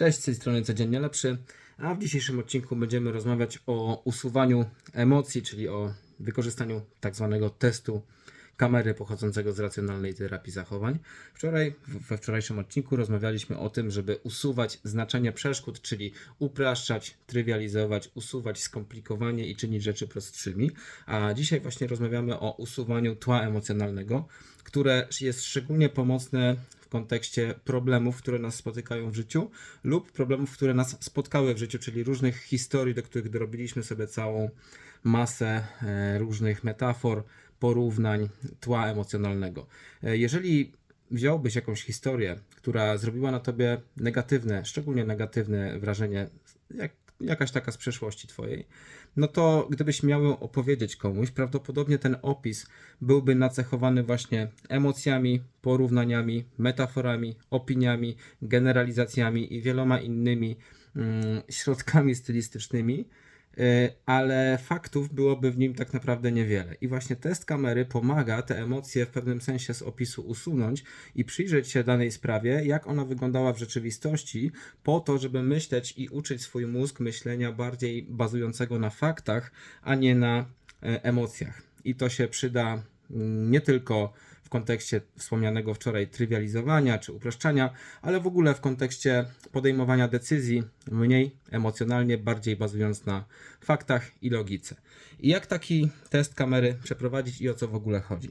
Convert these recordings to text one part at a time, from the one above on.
Cześć, z tej strony Codziennie Lepszy, a w dzisiejszym odcinku będziemy rozmawiać o usuwaniu emocji, czyli o wykorzystaniu tak zwanego testu kamery pochodzącego z racjonalnej terapii zachowań. Wczoraj, we wczorajszym odcinku rozmawialiśmy o tym, żeby usuwać znaczenie przeszkód, czyli upraszczać, trywializować, usuwać skomplikowanie i czynić rzeczy prostszymi. A dzisiaj właśnie rozmawiamy o usuwaniu tła emocjonalnego, które jest szczególnie pomocne w kontekście problemów, które nas spotykają w życiu lub problemów, które nas spotkały w życiu, czyli różnych historii, do których dorobiliśmy sobie całą masę e, różnych metafor, porównań, tła emocjonalnego. E, Jeżeli wziąłbyś jakąś historię, która zrobiła na tobie negatywne, szczególnie negatywne wrażenie, jak, jakaś taka z przeszłości twojej, no to gdybyś miał ją opowiedzieć komuś, prawdopodobnie ten opis byłby nacechowany właśnie emocjami, porównaniami, metaforami, opiniami, generalizacjami i wieloma innymi mm, środkami stylistycznymi, ale faktów byłoby w nim tak naprawdę niewiele. I właśnie test kamery pomaga te emocje w pewnym sensie z opisu usunąć i przyjrzeć się danej sprawie, jak ona wyglądała w rzeczywistości, po to, żeby myśleć i uczyć swój mózg myślenia bardziej bazującego na faktach, a nie na e, emocjach. I to się przyda mm, nie tylko kontekście wspomnianego wczoraj trywializowania czy upraszczania, ale w ogóle w kontekście podejmowania decyzji mniej emocjonalnie, bardziej bazując na faktach i logice. I jak taki test kamery przeprowadzić i o co w ogóle chodzi?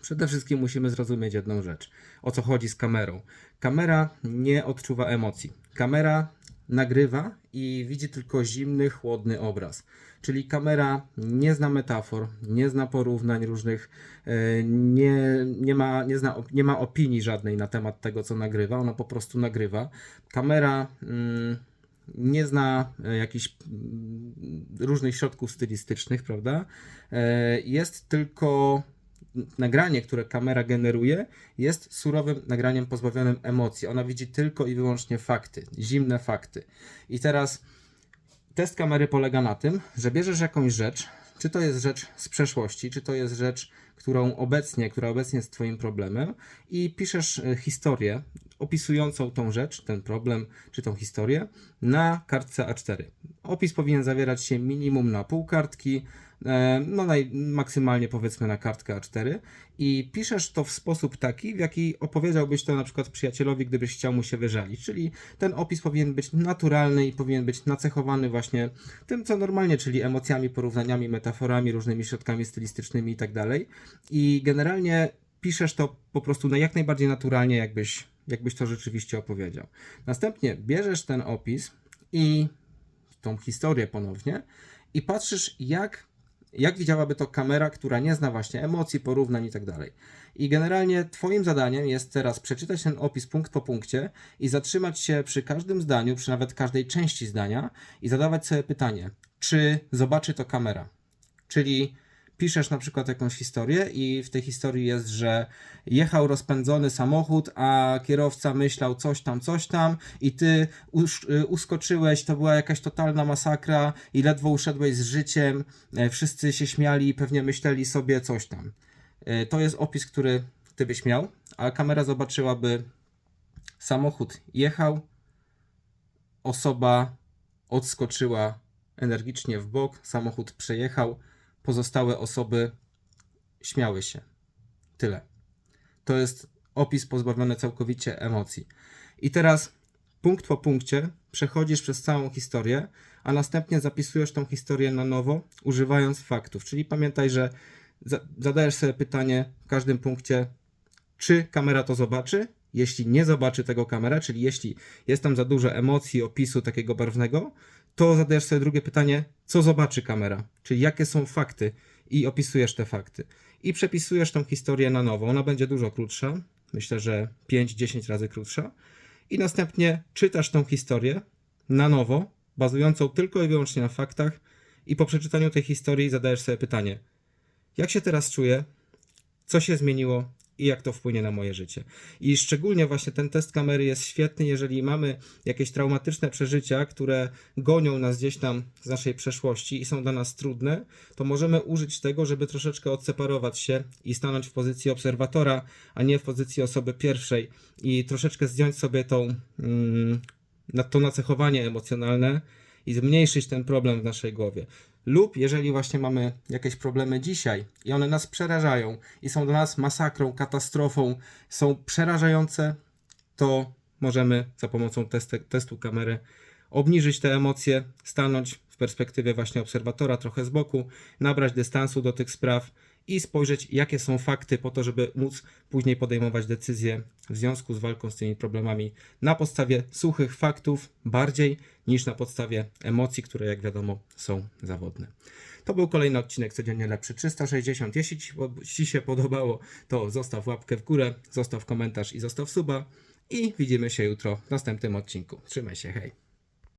Przede wszystkim musimy zrozumieć jedną rzecz. O co chodzi z kamerą? Kamera nie odczuwa emocji. Kamera nagrywa i widzi tylko zimny, chłodny obraz. Czyli kamera nie zna metafor, nie zna porównań różnych, e, nie, nie, ma, nie, zna, nie ma opinii żadnej na temat tego, co nagrywa. Ona po prostu nagrywa. Kamera. Mm, nie zna e, jakichś mm, różnych środków stylistycznych, prawda? E, Jest tylko nagranie, które kamera generuje, jest surowym nagraniem pozbawionym emocji. Ona widzi tylko i wyłącznie fakty, zimne fakty. I teraz test kamery polega na tym, że bierzesz jakąś rzecz, czy to jest rzecz z przeszłości, czy to jest rzecz, którą obecnie, która obecnie jest Twoim problemem, i piszesz e, historię opisującą tą rzecz, ten problem, czy tą historię na kartce A4. Opis powinien zawierać się minimum na pół kartki, e, no naj, maksymalnie powiedzmy na kartkę A4 i piszesz to w sposób taki, w jaki opowiedziałbyś to na przykład przyjacielowi, gdybyś chciał mu się wyżalić, czyli ten opis powinien być naturalny i powinien być nacechowany właśnie tym, co normalnie, czyli emocjami, porównaniami, metaforami, różnymi środkami stylistycznymi i tak. I generalnie piszesz to po prostu na jak najbardziej naturalnie, jakbyś, jakbyś to rzeczywiście opowiedział. Następnie bierzesz ten opis i tą historię ponownie i patrzysz, jak, jak widziałaby to kamera, która nie zna właśnie emocji, porównań i tak dalej. I generalnie Twoim zadaniem jest teraz przeczytać ten opis punkt po punkcie i zatrzymać się przy każdym zdaniu, przy nawet każdej części zdania i zadawać sobie pytanie, czy zobaczy to kamera. Czyli piszesz na przykład jakąś historię i w tej historii jest, że jechał rozpędzony samochód, a kierowca myślał coś tam, coś tam i ty usz, y, uskoczyłeś, to była jakaś totalna masakra i ledwo uszedłeś z życiem, e, wszyscy się śmiali i pewnie myśleli sobie coś tam. E, To jest opis, który ty byś miał, a kamera zobaczyłaby samochód jechał, osoba odskoczyła energicznie w bok, samochód przejechał, pozostałe osoby śmiały się. Tyle. To jest opis pozbawiony całkowicie emocji. I teraz punkt po punkcie przechodzisz przez całą historię, a następnie zapisujesz tą historię na nowo, używając faktów. Czyli pamiętaj, że za- zadajesz sobie pytanie w każdym punkcie, czy kamera to zobaczy. Jeśli nie zobaczy tego kamera, czyli jeśli jest tam za dużo emocji, opisu takiego barwnego, to zadajesz sobie drugie pytanie, co zobaczy kamera, czyli jakie są fakty? I opisujesz te fakty. I przepisujesz tą historię na nowo. Ona będzie dużo krótsza, myślę, że 5-10 razy krótsza. I następnie czytasz tą historię na nowo, bazującą tylko i wyłącznie na faktach, i po przeczytaniu tej historii zadajesz sobie pytanie, jak się teraz czuję, co się zmieniło i jak to wpłynie na moje życie. I szczególnie właśnie ten test kamery jest świetny, jeżeli mamy jakieś traumatyczne przeżycia, które gonią nas gdzieś tam z naszej przeszłości i są dla nas trudne, to możemy użyć tego, żeby troszeczkę odseparować się i stanąć w pozycji obserwatora, a nie w pozycji osoby pierwszej i troszeczkę zdjąć sobie tą mm, to nacechowanie emocjonalne i zmniejszyć ten problem w naszej głowie. Lub jeżeli właśnie mamy jakieś problemy dzisiaj i one nas przerażają i są dla nas masakrą, katastrofą, są przerażające, to możemy za pomocą testu kamery obniżyć te emocje, stanąć w perspektywie właśnie obserwatora trochę z boku, nabrać dystansu do tych spraw i spojrzeć, jakie są fakty, po to, żeby móc później podejmować decyzje w związku z walką z tymi problemami na podstawie suchych faktów, bardziej niż na podstawie emocji, które, jak wiadomo, są zawodne. To był kolejny odcinek Codziennie Lepszy 360. Jeśli Ci, się podobało, to zostaw łapkę w górę, zostaw komentarz i zostaw suba. I widzimy się jutro w następnym odcinku. Trzymaj się, hej!